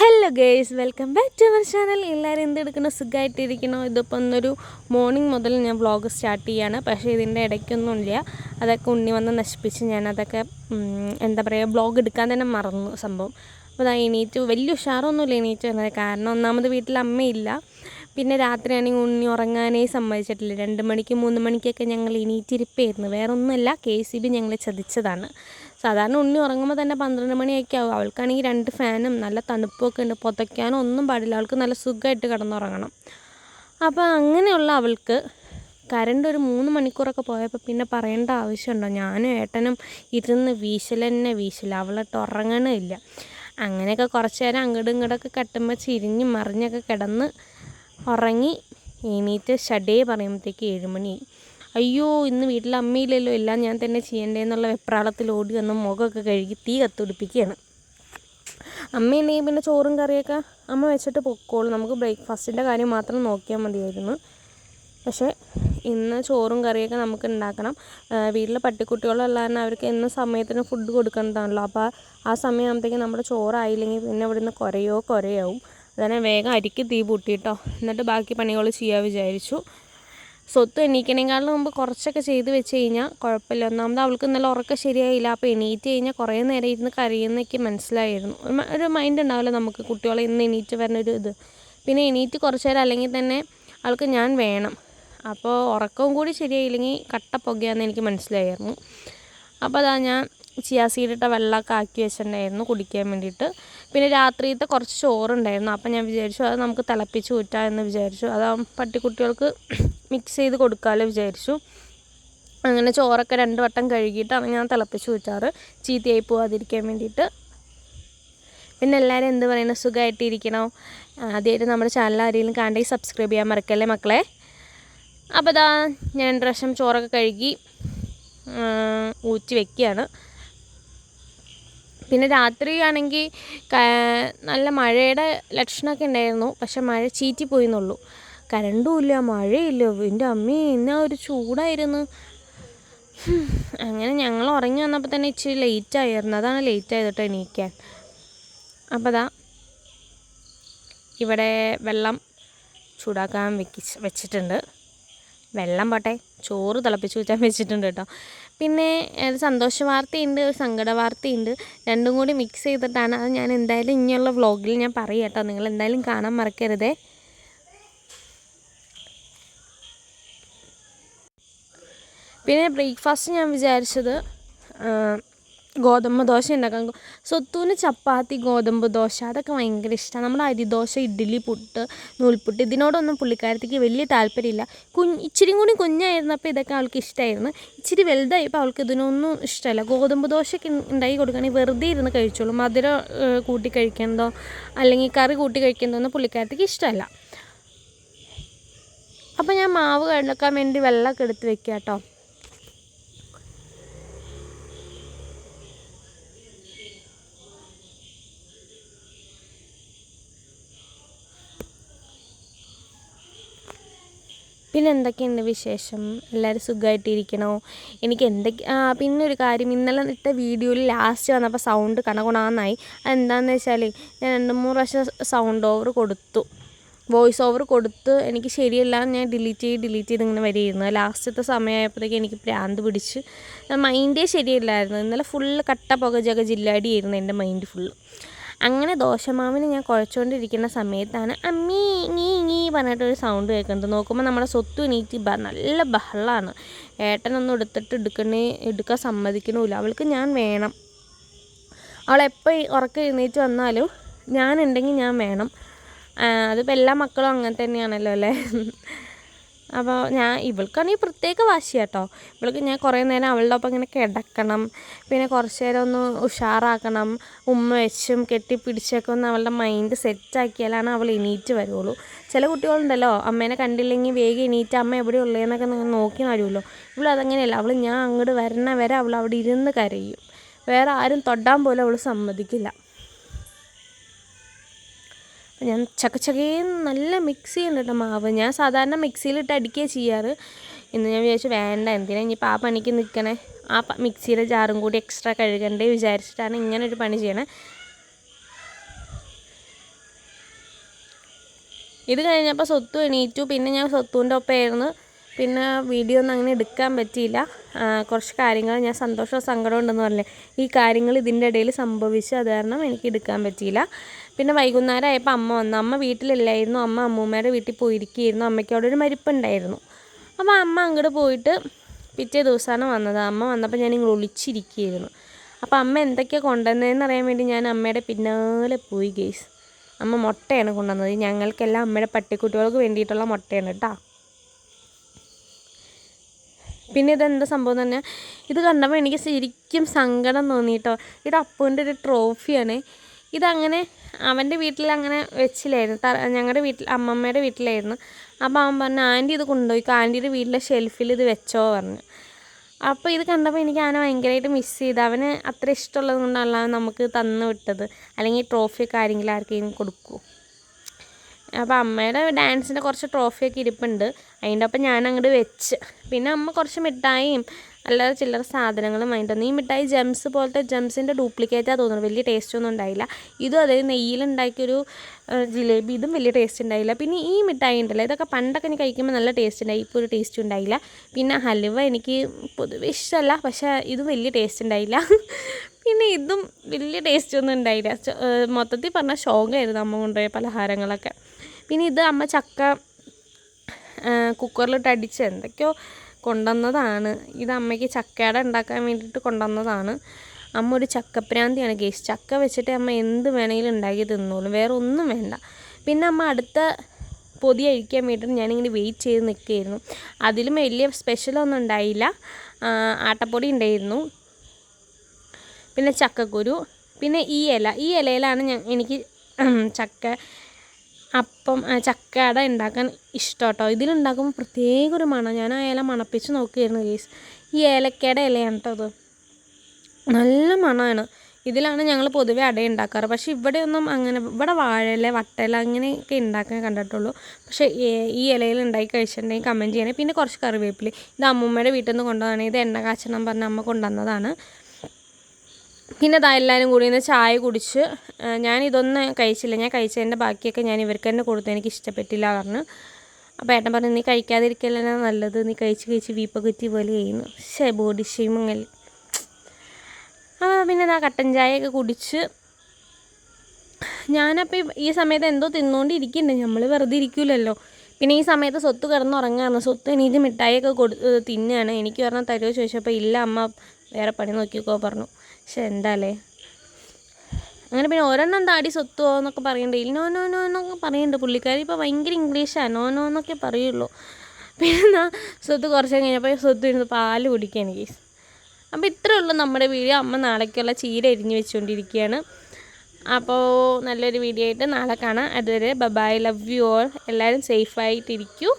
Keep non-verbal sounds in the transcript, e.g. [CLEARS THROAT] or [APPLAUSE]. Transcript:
Hello girls welcome back to our channel എല്ലാവരും എന്തെടുക്കണോ സുഖമായിട്ടിരിക്കണോ ഇതിപ്പോൾ ഒന്നൊരു മോർണിംഗ് മുതൽ ഞാൻ വ്ളോഗ് സ്റ്റാർട്ട് ചെയ്യാണ്. പക്ഷേ ഇതിന്റെ ഇടയ്ക്കൊന്നുമില്ല. അതൊക്കെ ഉണ്ണി വന്ന് നശിപ്പിച്ച് ഞാൻ അതൊക്കെ എന്താ പറയുക വ്ളോഗ് എടുക്കാൻ തന്നെ മറന്നു സംഭവം. അപ്പോൾ അതാ എണീറ്റ്. വലിയ ഉഷാറൊന്നുമില്ല എണീറ്റ് വന്നത് കാരണം ഒന്നാമത് വീട്ടിൽ അമ്മയില്ല. പിന്നെ രാത്രിയാണെങ്കിൽ ഉണ്ണി ഉറങ്ങാനേ സമ്മതിച്ചിട്ടില്ല. രണ്ട് മണിക്ക് മൂന്ന് മണിക്കൊക്കെ ഞങ്ങൾ എണീറ്റിരിപ്പായിരുന്നു. വേറെ ഒന്നുമല്ല കെ സി ബി ഞങ്ങളെ ചതിച്ചതാണ്. സാധാരണ ഉണ്ണി ഉറങ്ങുമ്പോൾ തന്നെ പന്ത്രണ്ട് മണിയൊക്കെ ആവും. അവൾക്കാണെങ്കിൽ രണ്ട് ഫാനും നല്ല തണുപ്പൊക്കെ ഉണ്ട്. പുതയ്ക്കാനോ ഒന്നും പാടില്ല. അവൾക്ക് നല്ല സുഖമായിട്ട് കിടന്നുറങ്ങണം. അപ്പോൾ അങ്ങനെയുള്ള അവൾക്ക് കറണ്ട് ഒരു മൂന്ന് മണിക്കൂറൊക്കെ പോയപ്പോൾ പിന്നെ പറയേണ്ട ആവശ്യമുണ്ടോ? ഞാനും ഏട്ടനും ഇരുന്ന് വീശലെന്നെ വീശല അവളിട്ട് ഉറങ്ങണില്ല അങ്ങനെയൊക്കെ കുറച്ച് നേരം അങ്ങോട്ടും ഇങ്ങോട്ടൊക്കെ കെട്ടുമ്പോൾ ചിരിഞ്ഞ് മറിഞ്ഞൊക്കെ കിടന്ന് ഉറങ്ങി എണീറ്റ് ഷഡേ പറയുമ്പോഴത്തേക്ക് ഏഴുമണിയായി അയ്യോ ഇന്ന് വീട്ടിൽ അമ്മയില്ലല്ലോ. എല്ലാം ഞാൻ തന്നെ ചെയ്യണ്ടേന്നുള്ള വെപ്രാളത്തിൽ ഓടി വന്ന് മുഖമൊക്കെ കഴുകി തീ കത്തുപിടിപ്പിക്കുകയാണ്. അമ്മയുണ്ടെങ്കിൽ പിന്നെ ചോറും കറിയൊക്കെ അമ്മ വെച്ചിട്ട് പൊക്കോളും. നമുക്ക് ബ്രേക്ക്ഫാസ്റ്റിന്റെ കാര്യം മാത്രം നോക്കിയാൽ മതിയായിരുന്നു. പക്ഷേ ഇന്ന് ചോറും കറിയൊക്കെ നമുക്ക് ഉണ്ടാക്കണം. വീട്ടിലെ പട്ടിക്കുട്ടികളുള്ള കാരണം അവർക്ക് എന്ന സമയത്തിന് ഫുഡ് കൊടുക്കേണ്ടതാണല്ലോ അപ്പോൾ ആ സമയമാകുമ്പോഴത്തേക്കും നമ്മുടെ ചോറായില്ലെങ്കിൽ പിന്നെ ഇവിടുന്ന് കുറയോ കുറയാവും. അതന്നെ വേഗം അരിക്ക് തീ പൂട്ടിയിട്ടോ എന്നിട്ട് ബാക്കി പണികൾ ചെയ്യാൻ വിചാരിച്ചു. സ്വത്ത് എണീക്കണേക്കാളും മുമ്പ് കുറച്ചൊക്കെ ചെയ്ത് വെച്ച് കഴിഞ്ഞാൽ കുഴപ്പമില്ല. ഒന്നാമത് അവൾക്ക് ഇന്നലെ ഉറക്കം ശരിയായില്ല. അപ്പോൾ എണീറ്റ് കഴിഞ്ഞാൽ കുറേ നേരം ഇരുന്ന് കരയുന്നൊക്കെ മനസ്സിലായിരുന്നു. ഒരു മൈൻഡ് ഉണ്ടാവില്ല നമുക്ക് കുട്ടികളെ ഇന്ന് എണീറ്റ് വരുന്ന ഒരു ഇത്. പിന്നെ എണീറ്റ് കുറച്ച് നേരം അല്ലെങ്കിൽ തന്നെ അവൾക്ക് ഞാൻ വേണം. അപ്പോൾ ഉറക്കവും കൂടി ശരിയായില്ലെങ്കിൽ കട്ട പുകയാന്ന് എനിക്ക് മനസ്സിലായിരുന്നു. അപ്പോൾ അതാ ഞാൻ ചിയാസീഡിട്ട വെള്ളമൊക്കെ ആക്കി വെച്ചിട്ടുണ്ടായിരുന്നു കുടിക്കാൻ വേണ്ടിയിട്ട്. പിന്നെ രാത്രിയിലത്തെ കുറച്ച് ചോറുണ്ടായിരുന്നു. അപ്പം ഞാൻ വിചാരിച്ചു അത് നമുക്ക് തിളപ്പിച്ച് ഊറ്റാം എന്ന് വിചാരിച്ചു. അത് പട്ടിക്കുട്ടികൾക്ക് [CLEARS THROAT] മിക്സ് ചെയ്ത് കൊടുക്കാമല്ലോ വിചാരിച്ചു. അങ്ങനെ ചോറൊക്കെ രണ്ട് വട്ടം കഴുകിയിട്ടാണ് ഞാൻ തിളപ്പിച്ച് ഊറ്റാറ്. ചീത്തയായി പോവാതിരിക്കാൻ വേണ്ടിയിട്ട്. പിന്നെ എല്ലാവരും എന്ത് പറയുന്നു സുഖമായിട്ടിരിക്കണോ ആദ്യമായിട്ട് നമ്മുടെ ചാനൽ ആരെങ്കിലും കാണണമെങ്കിൽ സബ്സ്ക്രൈബ് ചെയ്യാൻ മറക്കല്ലേ മക്കളെ? അപ്പോൾ ഇതാ ഞാൻ രണ്ട് പ്രാവശ്യം ചോറൊക്കെ കഴുകി ഊറ്റി വെക്കുകയാണ്. പിന്നെ രാത്രിയാണെങ്കിൽ നല്ല മഴയുടെ ലക്ഷണമൊക്കെ ഉണ്ടായിരുന്നു. പക്ഷെ മഴ ചീറ്റി പോയി എന്നുള്ളൂ കരണ്ടും ഇല്ല മഴയില്ല. എന്റെ അമ്മേ എന്നാ ഒരു ചൂടായിരുന്നു. അങ്ങനെ ഞങ്ങൾ ഉറങ്ങി വന്നപ്പോൾ തന്നെ ഇച്ചിരി ലേറ്റ് ആയിരുന്നു. അതാണ് ലേറ്റ് ആയത് കേട്ടോ എണീക്കാൻ. അപ്പോൾ അതാ ഇവിടെ വെള്ളം ചൂടാക്കാൻ വെക്കി വെച്ചിട്ടുണ്ട്. വെള്ളം പോട്ടെ. ചോറ് തിളപ്പിച്ച് ഊറ്റാൻ വെച്ചിട്ടുണ്ട് കേട്ടോ. പിന്നെ ഒരു സന്തോഷ വാർത്തയുണ്ട് ഒരു സങ്കട വാർത്തയുണ്ട് രണ്ടും കൂടി മിക്സ് ചെയ്തിട്ടാണ്. അത് ഞാൻ എന്തായാലും ഇനിയുള്ള വ്ളോഗിൽ ഞാൻ പറയാം കേട്ടോ. നിങ്ങൾ എന്തായാലും കാണാൻ മറക്കരുതേ. പിന്നെ ബ്രേക്ക്ഫാസ്റ്റ് ഞാൻ വിചാരിച്ചത് ഗോതമ്പ് ദോശ ഉണ്ടാക്കാൻ. സ്വത്തൂന് ചപ്പാത്തി ഗോതമ്പ് ദോശ അതൊക്കെ ഭയങ്കര ഇഷ്ടമാണ് നമ്മുടെ അരിദോശ ഇഡ്ഡലി പുട്ട് നൂൽപുട്ട് ഇതിനോടൊന്നും പുള്ളിക്കാരത്തേക്ക് വലിയ താല്പര്യമില്ല. കുഞ്ഞ് ഇച്ചിരി കൂടി കുഞ്ഞായിരുന്നപ്പോൾ ഇതൊക്കെ അവൾക്ക് ഇഷ്ടമായിരുന്നു ഇച്ചിരി വലുതായപ്പോൾ അവൾക്ക് ഇതിനൊന്നും ഇഷ്ടമല്ല. ഗോതമ്പ് ദോശയൊക്കെ ഉണ്ടാക്കി കൊടുക്കുകയാണെങ്കിൽ വെറുതെ ഇരുന്ന് കഴിച്ചോളൂ. മധുരം കൂട്ടി കഴിക്കുന്നതോ അല്ലെങ്കിൽ കറി കൂട്ടി കഴിക്കുന്നതോ ഒന്നും പുള്ളിക്കാരത്തേക്ക് ഇഷ്ടമല്ല. അപ്പോൾ ഞാൻ മാവ് കഴിക്കാൻ വേണ്ടി വെള്ളമൊക്കെ എടുത്ത് വെക്കാം കേട്ടോ പിന്നെ എന്തൊക്കെയുണ്ട് വിശേഷം? എല്ലാവരും സുഖമായിട്ടിരിക്കണോ എനിക്ക് എന്തൊക്കെ പിന്നെ ഒരു കാര്യം. ഇന്നലെ ഇട്ട വീഡിയോയിൽ ലാസ്റ്റ് വന്നപ്പോൾ സൗണ്ട് കണകുണാന്നായി. അതെന്താണെന്ന് വെച്ചാൽ ഞാൻ രണ്ട് മൂന്ന് പ്രാവശ്യം സൗണ്ട് ഓവർ കൊടുത്തു. വോയിസ് ഓവർ കൊടുത്ത് എനിക്ക് ശരിയല്ല ഞാൻ ഡിലീറ്റ് ചെയ്ത് ഡിലീറ്റ് ചെയ്ത് ഇങ്ങനെ വരികയായിരുന്നു. ലാസ്റ്റത്തെ സമയമായപ്പോഴത്തേക്ക് എനിക്ക് പ്രാന്ത് പിടിച്ച്. മൈൻഡേ ശരിയല്ലായിരുന്നു. ഇന്നലെ ഫുള്ള് കട്ട പുക ജഗ ജില്ലാടിയായിരുന്നു എന്റെ മൈൻഡ് ഫുള്ള് അങ്ങനെ ദോശമാവിന് ഞാൻ കുഴച്ചുകൊണ്ടിരിക്കുന്ന സമയത്താണ് അമ്മീ ഇങ്ങീ ഇങ്ങീ പറഞ്ഞിട്ടൊരു സൗണ്ട് കേൾക്കുന്നത്. നോക്കുമ്പോൾ നമ്മുടെ സ്വത്ത് ബ നല്ല ബഹളമാണ് ഏട്ടനൊന്നും എടുത്തിട്ട് എടുക്കണേ എടുക്കാൻ സമ്മതിക്കണമില്ല അവൾക്ക് ഞാൻ വേണം. അവളെപ്പോൾ ഉറക്കം എഴുന്നേറ്റ് വന്നാലും ഞാനുണ്ടെങ്കിൽ ഞാൻ വേണം. അതിപ്പോൾ എല്ലാ മക്കളും അങ്ങനെ തന്നെയാണല്ലോ അല്ലേ? അപ്പോൾ ഞാൻ ഇവൾക്കാണെങ്കിൽ പ്രത്യേക വാശി കേട്ടോ ഇവൾക്ക് ഞാൻ കുറേ നേരം അവളുടെ ഒപ്പം ഇങ്ങനെ കിടക്കണം. പിന്നെ കുറച്ച് നേരം ഒന്ന് ഉഷാറാക്കണം. ഉമ്മ വെച്ചും കെട്ടിപ്പിടിച്ചൊക്കെ ഒന്ന് അവളുടെ മൈൻഡ് സെറ്റാക്കിയാലാണ് അവൾ എണീറ്റ് വരുള്ളൂ. ചില കുട്ടികളുണ്ടല്ലോ അമ്മേനെ കണ്ടില്ലെങ്കിൽ വേഗം എണീറ്റ് അമ്മ എവിടെ നിങ്ങൾ നോക്കി വരുമല്ലോ. ഇവൾ അതങ്ങനെയല്ല അവൾ ഞാൻ അങ്ങോട്ട് വരണ വരെ അവൾ അവിടെ ഇരുന്ന് കരയും. വേറെ ആരും തൊടാൻ പോലും അവൾ സമ്മതിക്കില്ല. ഞാൻ ചക്കച്ചക്കേന്ന് നല്ല മിക്സ് ചെയ്യുന്നുണ്ട് മാവ്. ഞാൻ സാധാരണ മിക്സിയിലിട്ട് അടിക്കുക ചെയ്യാറ്. ഇന്ന് ഞാൻ വിചാരിച്ചു വേണ്ട എന്തിനാ ഇനിയിപ്പോൾ ആ പണിക്ക് നിൽക്കണേ ആ മിക്സിയിലെ ജാറും കൂടി എക്സ്ട്രാ കഴുകണ്ടേ വിചാരിച്ചിട്ടാണ് ഇങ്ങനെ ഒരു പണി ചെയ്യണേ. ഇത് കഴിഞ്ഞപ്പോൾ സ്വത്തു എണീറ്റു. പിന്നെ ഞാൻ സ്വത്തുവിന്റെ ഒപ്പമായിരുന്നു. പിന്നെ വീഡിയോ ഒന്നും അങ്ങനെ എടുക്കാൻ പറ്റിയില്ല. കുറച്ച് കാര്യങ്ങൾ ഞാൻ സന്തോഷവും സങ്കടവും ഉണ്ടെന്ന് പറഞ്ഞില്ലേ. ഈ കാര്യങ്ങൾ ഇതിന്റെ ഇടയിൽ സംഭവിച്ചു അത് കാരണം എനിക്ക് എടുക്കാൻ പറ്റിയില്ല. പിന്നെ വൈകുന്നേരം ആയപ്പോൾ അമ്മ വന്നു. അമ്മ വീട്ടിലില്ലായിരുന്നു. അമ്മ അമ്മൂമ്മയുടെ വീട്ടിൽ പോയിരിക്കുകയായിരുന്നു. അമ്മയ്ക്ക് അവിടെ ഒരു മരിപ്പുണ്ടായിരുന്നു. അപ്പോൾ അമ്മ അങ്ങോട്ട് പോയിട്ട് പിറ്റേ ദിവസമാണ് വന്നത്. അമ്മ വന്നപ്പോൾ ഞാൻ ഇങ്ങനെ ഒളിച്ചിരിക്കുകയായിരുന്നു. അപ്പോൾ അമ്മ എന്തൊക്കെയാണ് കൊണ്ടുവന്നതെന്ന് അറിയാൻ വേണ്ടി ഞാൻ അമ്മയുടെ പിന്നാലെ പോയി ഗേസ്. അമ്മ മുട്ടയാണ് കൊണ്ടുവന്നത്. ഞങ്ങൾക്കെല്ലാം അമ്മയുടെ പട്ടിക്കുട്ടികൾക്ക് വേണ്ടിയിട്ടുള്ള മുട്ടയാണ് കേട്ടോ. പിന്നെ ഇതെന്താ സംഭവം തന്നെ ഇത് കണ്ടപ്പോൾ എനിക്ക് ശരിക്കും സങ്കടം തോന്നിയിട്ടോ ഇത് അപ്പുവിന്റെ ഒരു ട്രോഫിയാണ്. ഇതങ്ങനെ അവന്റെ വീട്ടിൽ അങ്ങനെ വെച്ചില്ലായിരുന്നു ഞങ്ങളുടെ വീട്ടിൽ അമ്മമ്മയുടെ വീട്ടിലായിരുന്നു. അപ്പോൾ അവൻ പറഞ്ഞു ആന്റി ഇത് കൊണ്ടുപോയി ആന്റിയുടെ വീട്ടിലെ ഷെൽഫിൽ ഇത് വെച്ചോ പറഞ്ഞു. അപ്പോൾ ഇത് കണ്ടപ്പോൾ എനിക്ക് അവനെ ഭയങ്കരമായിട്ട് മിസ് ചെയ്ത്. അവന് അത്ര ഇഷ്ടമുള്ളത് കൊണ്ടല്ല നമുക്ക് തന്നു വിട്ടത്. അല്ലെങ്കിൽ ട്രോഫിയൊക്കെ ആരെങ്കിലും ആർക്കെങ്കിലും കൊടുക്കുമോ അപ്പോൾ അമ്മയുടെ ഡാൻസിന്റെ കുറച്ച് ട്രോഫിയൊക്കെ ഇരിപ്പുണ്ട്. അതിന്റെ ഒപ്പം ഞാൻ അങ്ങോട്ട് വെച്ച്. പിന്നെ അമ്മ കുറച്ച് മിഠായിയും അല്ലാതെ ചില്ലറ സാധനങ്ങളും വന്നു. ഈ മിഠായി ജംസ് പോലത്തെ ജംസിന്റെ ഡ്യൂപ്ലിക്കേറ്റാണ് തോന്നുന്നു വലിയ ടേസ്റ്റ് ഒന്നും ഉണ്ടായില്ല. ഇതും അതായത് നെയ്യിലുണ്ടാക്കിയൊരു ജിലേബി ഇതും വലിയ ടേസ്റ്റ് ഉണ്ടായില്ല. പിന്നെ ഈ മിഠായി ഉണ്ടല്ലോ ഇതൊക്കെ പണ്ടൊക്കെ എനിക്ക് കഴിക്കുമ്പോൾ നല്ല ടേസ്റ്റ് ഉണ്ടായി. ഇപ്പോൾ ഒരു ടേസ്റ്റ് ഉണ്ടായില്ല. പിന്നെ ഹലുവ എനിക്ക് പൊതുവെ ഇഷ്ടമല്ല പക്ഷേ ഇതും വലിയ ടേസ്റ്റ് ഉണ്ടായില്ല. [LAUGHS] പിന്നെ ഇതും വലിയ ടേസ്റ്റ് ഒന്നും ഉണ്ടായില്ല. മൊത്തത്തിൽ പറഞ്ഞാൽ ഷോക്കായിരുന്നു അമ്മ കൊണ്ടുപോയ പലഹാരങ്ങളൊക്കെ. പിന്നെ ഇത് അമ്മ ചക്ക കുക്കറിലിട്ട് അടിച്ച് എന്തൊക്കെയോ കൊണ്ടുവന്നതാണ്. ഇത് അമ്മയ്ക്ക് ചക്കയട ഉണ്ടാക്കാൻ വേണ്ടിയിട്ട് കൊണ്ടുവന്നതാണ്. അമ്മ ഒരു ചക്കപ്രാന്തിയാണ് കേസ് ചക്ക വെച്ചിട്ട് അമ്മ എന്ത് വേണമെങ്കിലും ഉണ്ടാക്കി തിന്നോളും. വേറെ ഒന്നും വേണ്ട. പിന്നെ അമ്മ അടുത്ത പൊതി അഴിക്കാൻ വേണ്ടിയിട്ട് ഞാനിങ്ങനെ വെയിറ്റ് ചെയ്ത് നിൽക്കുകയായിരുന്നു. അതിലും വലിയ സ്പെഷ്യലൊന്നും ഉണ്ടായില്ല. ആട്ടപ്പൊടി ഉണ്ടായിരുന്നു. പിന്നെ ചക്കക്കുരു. പിന്നെ ഈ ഇല. ഈ ഇലയിലാണ് ഞാൻ എനിക്ക് ചക്ക അപ്പം ചക്കട ഉണ്ടാക്കാൻ ഇഷ്ടം കേട്ടോ ഇതിലുണ്ടാക്കുമ്പോൾ പ്രത്യേക ഒരു മണം. ഞാൻ ആ ഇല മണപ്പിച്ച് നോക്കിയിരുന്നു ഗേസ് ഈ ഏലക്കയുടെ ഇലയാണ് കേട്ടോ അത് നല്ല മണമാണ് ഇതിലാണ് ഞങ്ങൾ പൊതുവേ അട ഉണ്ടാക്കാറ്. പക്ഷേ ഇവിടെയൊന്നും അങ്ങനെ ഇവിടെ വാഴയില വട്ടയില അങ്ങനെയൊക്കെ ഉണ്ടാക്കാൻ കണ്ടിട്ടുള്ളൂ. പക്ഷേ ഈ- ഈ ഇലയിൽ ഉണ്ടാക്കി കഴിച്ചിട്ടുണ്ടെങ്കിൽ കമന്റ് ചെയ്യണേ. പിന്നെ കുറച്ച് കറിവേപ്പില. ഇത് അമ്മൂമ്മയുടെ വീട്ടിൽ നിന്ന് കൊണ്ടുവന്നതാണ് ഇത് എണ്ണ കാച്ചണം പറഞ്ഞ അമ്മ കൊണ്ടുവന്നതാണ്. പിന്നെ അതാ എല്ലാവരും കൂടി ഇന്ന് ചായ കുടിച്ച് ഞാൻ ഇതൊന്നും കഴിച്ചില്ല. ഞാൻ കഴിച്ചതിന്റെ ബാക്കിയൊക്കെ ഞാൻ ഇവർക്ക് തന്നെ കൊടുത്തു. എനിക്ക് ഇഷ്ടപ്പെട്ടില്ല പറഞ്ഞു. അപ്പോൾ ഏട്ടൻ പറഞ്ഞു നീ കഴിക്കാതിരിക്കലാണ് നല്ലത്? നീ കഴിച്ച് കഴിച്ച് വീപ്പ കുറ്റി പോലെ ചെയ്യുന്നു. ശേ ബോഡി ഷെയ്മിങ്ങൽ അപ്പോൾ പിന്നെ ആ കട്ടൻ ചായയൊക്കെ കുടിച്ച്. ഞാനപ്പോൾ ഈ സമയത്ത് എന്തോ തിന്നുകൊണ്ടിരിക്കുന്നുണ്ട് നമ്മൾ വെറുതെ ഇരിക്കില്ലല്ലോ പിന്നെ ഈ സമയത്ത് സ്വത്ത് കിടന്നുറങ്ങാന്ന് സ്വത്ത് എനിക്ക് മിഠായിയൊക്കെ കൊടു തിന്നാണ്. എനിക്ക് പറഞ്ഞാൽ തരുമോ ചോദിച്ചപ്പോൾ ഇല്ല അമ്മ വേറെ പണി നോക്കിക്കോ പറഞ്ഞു. പക്ഷെ എന്താല്ലേ അങ്ങനെ പിന്നെ ഒരെണ്ണം താടി സ്വത്തുവോ എന്നൊക്കെ പറയണ്ടേ. നോ നോ നോ എന്നൊക്കെ പറയുന്നുണ്ട് പുള്ളിക്കാരി. ഇപ്പോൾ ഭയങ്കര ഇംഗ്ലീഷാണ് നോ നോ എന്നൊക്കെ പറയുള്ളൂ. പിന്നെ സ്വത്ത് കുറച്ച് കഴിഞ്ഞപ്പോൾ സ്വത്ത് ഇരുന്ന് പാൽ കുടിക്കുകയാണ് എനിക്ക് അപ്പോൾ ഇത്രയേ ഉള്ളൂ നമ്മുടെ വീഡിയോ. അമ്മ നാളേക്കുള്ള ചീര എരിഞ്ഞ് വെച്ചുകൊണ്ടിരിക്കുകയാണ് അപ്പോൾ നല്ലൊരു വീഡിയോ ആയിട്ട് നാളെ കാണാം. അതുവരെ ബബായ് ലവ് യു ഓൾ. എല്ലാവരും സേഫായിട്ടിരിക്കൂ